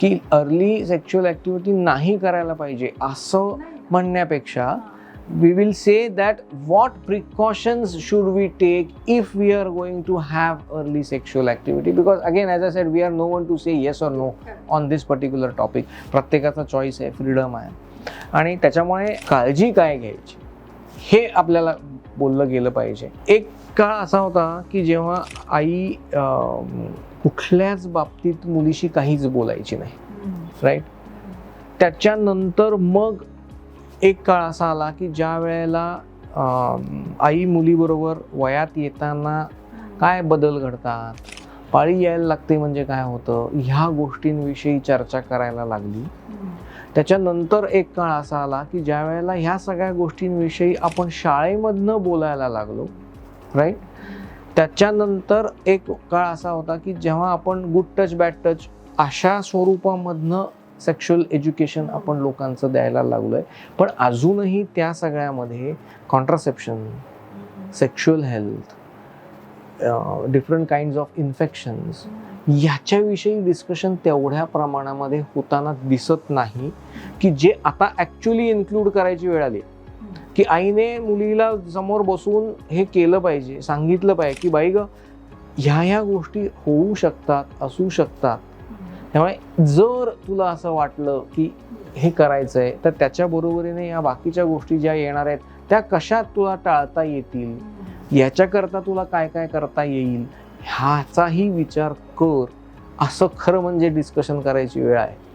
की early sexual activity नाही करायला पाहिजे असं म्हणण्यापेक्षा we will say that what precautions should we take if we are going to have early sexual activity because again as a set we are no one to say yes or no on this particular topic प्रत्येकाचा choice आहे freedom आहे. आणि त्याच्यामुळे काळजी काय घ्यायची? हे आपल्याला बोललं गेलं पाहिजे. एक काळ असा होता की जेव्हा आई कुठल्याच बाबतीत मुलीशी काहीच बोलायची नाही. राईट त्याच्यानंतर मग एक काळ असा आला की ज्या वेळेला आई मुलीबरोबर वयात येताना काय बदल घडतात पाळी यायला लागते म्हणजे काय होतं ह्या गोष्टींविषयी चर्चा करायला लागली. त्याच्यानंतर एक काळ असा आला की ज्या वेळेला ह्या सगळ्या गोष्टींविषयी आपण शाळेमधनं बोलायला लागलो राईट त्याच्यानंतर एक काळ असा होता की जेव्हा आपण गुड टच बॅड टच अशा स्वरूपामधनं सेक्शुअल एज्युकेशन आपण लोकांचं द्यायला लागलो आहे पण अजूनही त्या सगळ्यामध्ये contraception sexual health different kind of infections याच्याविषयी डिस्कशन तेवढ्या प्रमाणामध्ये होताना दिसत नाही की जे आता ॲक्च्युली इन्क्लूड करायची वेळ आली. की आईने मुलीला समोर बसून हे केलं पाहिजे सांगितलं पाहिजे की बाई ग ह्या ह्या गोष्टी होऊ शकतात असू शकतात. त्यामुळे जर तुला असं वाटलं की हे करायचं आहे तर त्याच्या बरोबरीने या बाकीच्या गोष्टी ज्या येणार आहेत त्या कशा तुला टाळता येतील? याच्याकरता तुला काय काय करता येईल? ह्याचाही विचार कर. असं खरं म्हणजे डिस्कशन करायची वेळ आहे.